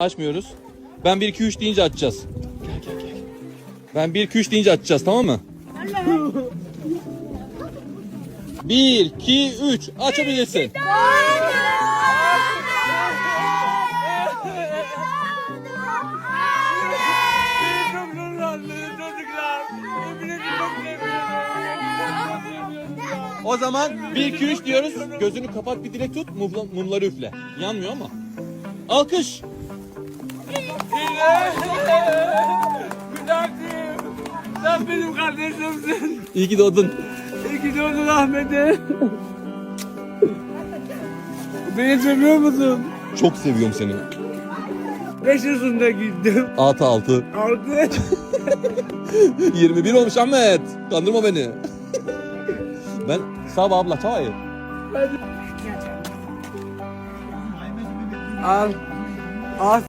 Açmıyoruz. Ben 1 2 3 deyince açacağız. Gel gel gel. Ben 1 2 3 deyince açacağız tamam mı? 1 2 3 açabilirsin. O zaman 1 2 3 diyoruz. Gözünü kapat bir dilek tut. mumla- Mumları üfle. Yanmıyor ama. Alkış. Sen benim kardeşimsin. İyi ki doğdun. İyi ki doğdun Ahmet'e. Beni seviyor musun? Çok seviyorum seni. 5 yaşında gittim. Altı altı. Altı. 21 olmuş Ahmet. Kandırma beni. ben ol abla çay. Al. Al.